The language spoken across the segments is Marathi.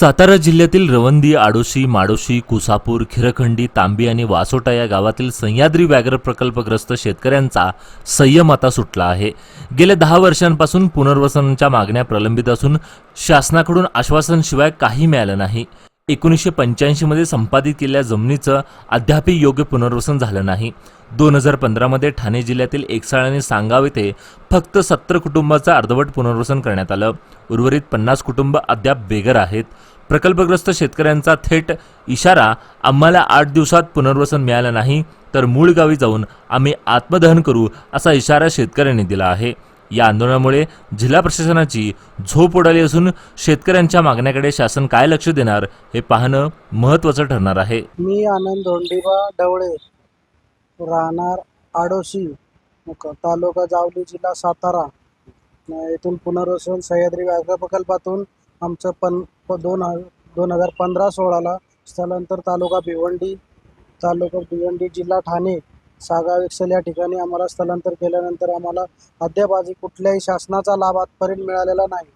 सातारा जिल्ह्यातील रवंदी आडोशी माडोशी कुसापूर खिरखंडी तांबी आणि वासोटा या गावातील सह्याद्री व्याघ्र प्रकल्पग्रस्त शेतकऱ्यांचा संयम आता सुटला आहे. गेल्या दहा वर्षांपासून पुनर्वसनाच्या मागण्या प्रलंबित असून शासनाकडून आश्वासनशिवाय काही मिळालं नाही. एकोणीसशे पंच्याऐंशीमध्ये संपादित केलेल्या जमिनीचं अद्यापही योग्य पुनर्वसन झालं नाही. दोन हजार पंधरामध्ये ठाणे जिल्ह्यातील एकसाळ आणि सांगाव येथे फक्त सत्तर कुटुंबाचं अर्धवट पुनर्वसन करण्यात आलं. उर्वरित पन्नास कुटुंब अद्याप बेघर आहेत. प्रकल्पग्रस्त शेतकऱ्यांचा थेट इशारा आम्हाला आठ दिवसात पुनर्वसन मिळालं नाही तर मूळ गावी जाऊन आम्ही आत्मदहन करू असा इशारा शेतकऱ्यांनी दिला आहे. या आंदोलनामुळे जिल्हा प्रशासनाची झोप उडाली असून शेतकऱ्यांच्या मागण्याकडे शासन काय लक्ष देणार हे पाहणं महत्त्वाचं ठरणार आहे. मी आनंद धोंडीबा डवळे राहणार आडोशी तालुका जावली जिल्हा सातारा. येथून पुनर्वसन सह्याद्री व्याघ्र प्रकल्पातून आमचं पण प- दोन ह दोन हजार पंधरा सोळाला स्थलांतर तालुका भिवंडी तालुका भिवंडी जिल्हा ठाणे सागाव एक्सेल या ठिकाणी आम्हाला स्थलांतर केल्यानंतर आम्हाला अद्याप आधी कुठल्याही शासनाचा लाभ आजपर्यंत मिळालेला नाही.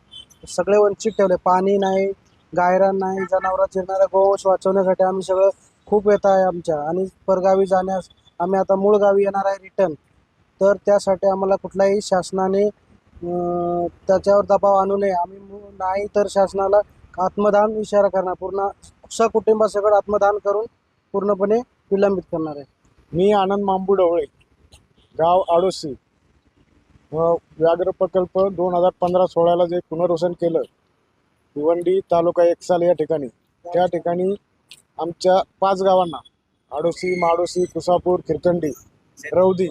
सगळे वंचित ठेवले. पाणी नाही गायरान नाही जनावरं चिरणाऱ्या गोवंश वाचवण्यासाठी आम्ही सगळं खूप येत आहे आमच्या आणि परगावी जाण्यास आम्ही आता मूळ गावी येणार आहे रिटर्न. तर त्यासाठी आम्हाला कुठल्याही शासनाने त्याच्यावर दबाव आणू नये. आम्ही नाही तर शासनाला आत्मदान इशारा करणार. पूर्ण सकुटुंबासकट आत्मदान करून पूर्णपणे विलंबित करणार आहे. मी आनंद मांबू ढवळे गाव आडोशी व्याघ्र प्रकल्प दोन हजार पंधरा सोळाला जे पुनर्वसन केलं भिवंडी तालुका एकसाल या ठिकाणी. त्या ठिकाणी आमच्या पाच गावांना आडोशी माडोशी कुसापूर खिरकंडी रौदी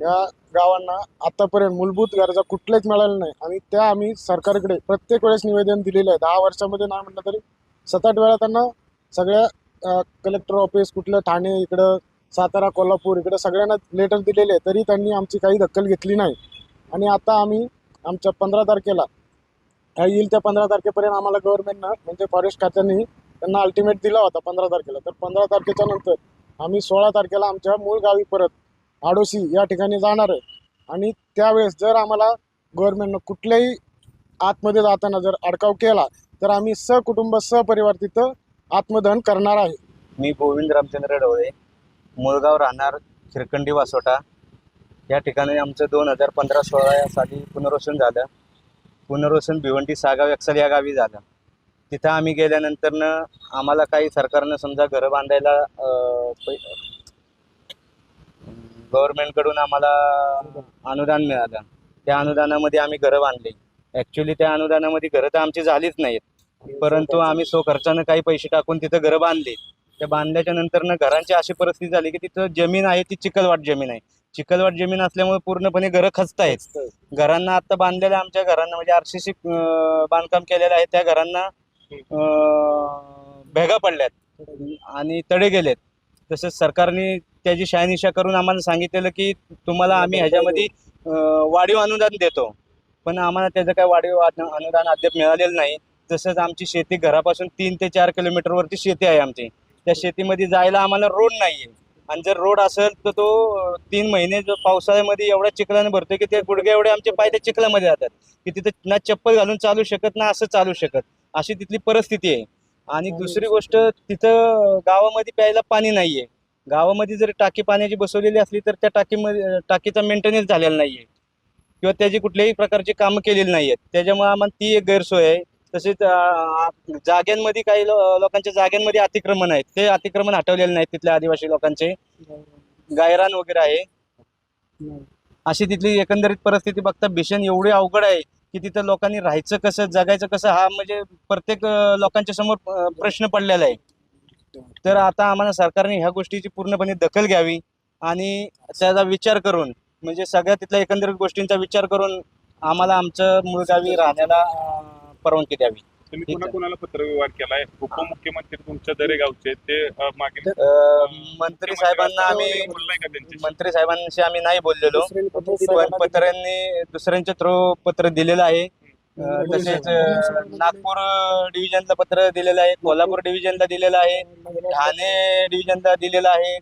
या गावांना आतापर्यंत मूलभूत गरजा कुठल्याच मिळाल्या नाही. आणि त्या आम्ही सरकारकडे प्रत्येक वेळेस निवेदन दिलेलं आहे. दहा वर्षामध्ये नाही म्हटलं तरी सात आठ वेळा त्यांना सगळ्या कलेक्टर ऑफिस कुठलं ठाणे इकडं सातारा कोल्हापूर इकडं सगळ्यांना लेटर दिलेले आहे तरी त्यांनी आमची काही दखल घेतली नाही. आणि आता आम्ही आमच्या पंधरा तारखेला हा येईल त्या पंधरा तारखेपर्यंत आम्हाला गव्हर्नमेंटनं म्हणजे फॉरेस्ट खात्याने त्यांना अल्टिमेट दिला होता पंधरा तारखेला. तर पंधरा तारखेच्या नंतर आम्ही सोळा तारखेला आमच्या मूळ गावी परत आडोशी या ठिकाणी जाणार आहे. आणि त्यावेळेस जर आम्हाला गव्हर्नमेंटनं कुठल्याही आतमध्ये जाताना जर अडकाव केला तर आम्ही सकुटुंब सहपरिवार तिथं आत्मदहन करणार आहे. मी गोविंद रामचंद्र डवळे मुळगाव राहणार खिरकंडी वासोटा. या ठिकाणी आमचं दोन हजार पंधरा सोळा या साली पुनर्वसन झालं. पुनर्वसन भिवंडी सागाव एक्सल या गावी झालं. तिथं आम्ही गेल्यानंतरनं आम्हाला काही सरकारनं समजा घरं बांधायला गव्हर्नमेंटकडून आम्हाला अनुदान मिळालं. त्या अनुदानामध्ये आम्ही घरं बांधली. ऍक्च्युली त्या अनुदानामध्ये घरं तर आमची झालीच नाहीत. परंतु आम्ही सो खर्चानं काही पैसे टाकून तिथं घरं बांधली. त्या बांधल्याच्या नंतरनं घरांची अशी परिस्थिती झाली की तिथं जमीन आहे ती चिखलवाट जमीन आहे. चिखलवाट जमीन असल्यामुळे पूर्णपणे घरं खचत आहेत घरांना आता बांधलेल्या आमच्या घरांना म्हणजे आरसीसी बांधकाम केलेलं आहे त्या घरांना भेगा पडल्यात आणि तडे गेलेत. तसेच सरकारने त्याची शहानिशा करून आम्हाला सांगितलेलं की तुम्हाला आम्ही ह्याच्यामध्ये वाढीव अनुदान देतो. पण आम्हाला त्याचं काय वाढीव अनु- अनुदान अद्याप मिळालेलं नाही. तसंच आमची शेती घरापासून तीन ते चार किलोमीटरवरती शेती आहे आमची. त्या शेतीमध्ये जायला आम्हाला रोड नाही आहे आणि जर रोड असेल तर तो तीन महिने जो पावसाळ्यामध्ये एवढ्या चिखलाने भरतोय की ते गुडघे एवढे आमचे पाय त्या चिखलामध्ये जातात की तिथं ना चप्पल घालून चालू शकत ना असं चालू शकत. अशी तिथली परिस्थिती आहे. आणि दुसरी गोष्ट तिथं गावामध्ये प्यायला पाणी नाही आहे गावामध्ये जर टाकी पाण्याची बसवलेली असली तर त्या टाकीमध्ये टाकीचा मेंटेनन्स झालेला नाही आहे किंवा त्याची कुठल्याही प्रकारची कामं केलेली नाही आहेत त्याच्यामुळे आम्हाला ती एक गैरसोय आहे. तसेच जाग्यांमध्ये काही लो- लोकांच्या जाग्यांमध्ये अतिक्रमण आहेत. ते अतिक्रमण हटवलेले नाहीत तिथल्या आदिवासी लोकांचे. गायरान वगैरे आहे. अशी तिथली एकंदरीत परिस्थिती बघता भीषण एवढी अवघड आहे की तिथं लोकांनी राहायचं कसं जगायचं कसं हा म्हणजे प्रत्येक लोकांच्या समोर प्रश्न पडलेला आहे. तर आता आम्हाला सरकारने ह्या गोष्टीची पूर्णपणे दखल घ्यावी आणि त्याचा विचार करून म्हणजे सगळ्या तिथल्या एकंदरीत गोष्टींचा विचार करून आम्हाला आमचं मूळ गावी राहण्याला परवानगी द्यावी. तुम्ही ठीक कुणा आहे. कुणाला पत्रव्यवहार केलाय? उपमुख्यमंत्री तुमच्या दरे गावचे ते मंत्री साहेबांना आम्ही मंत्री साहेबांशी आम्ही नाही बोललेलो. पण पत्रांनी दुसऱ्यांच्या थ्रू पत्र दिलेलं आहे. तसेच नागपूर डिव्हिजनला पत्र दिलेलं आहे. कोल्हापूर डिव्हिजनला दिलेलं आहे. ठाणे डिव्हिजनला दिलेलं आहे.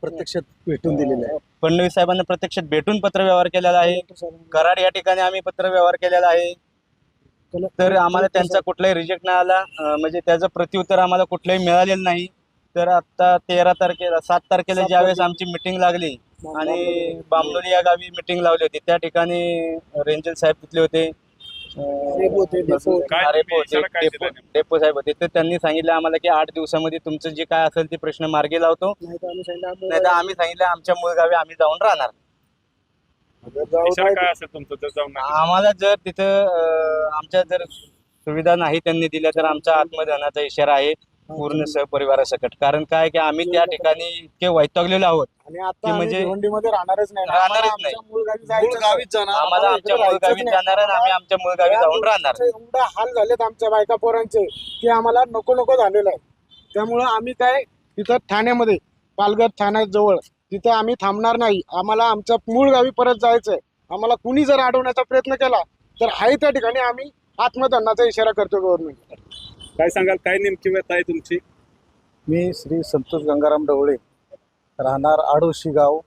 प्रत्यक्षात भेटून दिलेलं आहे. फडणवीस साहेबांना प्रत्यक्षात भेटून पत्र व्यवहार केलेला आहे. कराड या ठिकाणी आम्ही पत्र व्यवहार केलेला आहे. तर आम्हाला त्यांचा कुठलाही रिजेक्ट नाही आला. म्हणजे त्याचं प्रत्युत्तर आम्हाला कुठलंही मिळालेलं नाही. तर आता तेरा तारखेला सात तारखेला ज्यावेळेस. आमची मिटिंग लागली आणि बामनोली या गावी मिटिंग लावली होती. त्या ठिकाणी रेंजल साहेब तिथले होते. डेपो होते, डेपो होते. काय डेपो तुम्ही होते इशारा काय डेपो दिला नेमका? डेपो साहेब होते तर त्यांनी सांगितलं आम्हाला की आठ दिवसामध्ये तुमचं जे काय असेल ते प्रश्न मार्गी लावतो. नाही तर आम्ही सांगितलं नाही तर आम्ही सांगितलं आमच्या मूळ गावी आम्ही जाऊन राहणार. इशारा काय असेल तुमचं जर जाऊन नाही. आम्हाला जर तिथं अं, आमच्या जर सुविधा नाही त्यांनी दिल्या तर आमचा आत्मदहनाचा इशारा आहे. पूर्ण सहपरिवारासकट. कारण काय की आम्ही त्या ठिकाणी इतके वैतागलेलो आहोत आणि की म्हणजे- भिवंडीमध्ये राहणारच नाही. राहणारच आम्हाला नाही. आमच्या मूळ गावी जायचं मूळ गावीच जाणार. आम्हाला आमच्या मूळ गावी जाणार आणि आम्ही आमच्या मूळ गावी जाऊन राहणार. एवढा हाल झालेत आमच्या बायका पोरांचे की आम्हाला नको नको झालेलं आहे. त्यामुळं आम्ही काय तिथं ठाण्यामध्ये पालघर ठाण्याजवळ तिथं आम्ही थांबणार नाही. आम्हाला आमच्या मूळ गावी परत जायचंय. आम्हाला कुणी जर अडवण्याचा प्रयत्न केला तर आहे त्या ठिकाणी आम्ही आत्मदंडाचा इशारा करतो गव्हर्नमेंट काय सांगाल? काय नेमकी व्यथा आहे तुमची? मी श्री संतोष गंगाराम डवळे राहणार आडोशी गाव.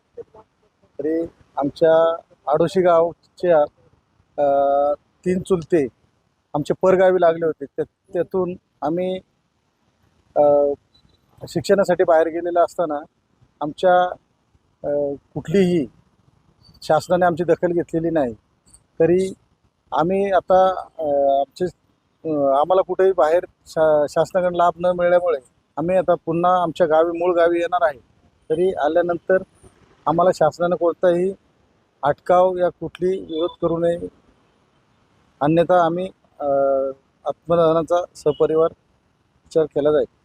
तरी आमच्या आडोशी गावच्या अ, तीन चुलते आमचे परगावी लागले होते. त्या त्यातून आम्ही अ, शिक्षणासाठी बाहेर गेलेलं असताना आमच्या अ, कुठलीही शासनाने आमची दखल घेतलेली नाही. तरी आम्ही आता अ, आमचे आम्हाला कुठेही बाहेर शा शासनाकडून लाभ न मिळाल्यामुळे आम्ही आता पुन्हा आमच्या गावी मूळ गावी येणार आहे. तरी आल्यानंतर आम्हाला शासनानं कोणताही अटकाव या कुठली विरोध करू नये. अन्यथा आम्ही अ, आत्मदहनाचा सपरिवार विचार केला जाईल.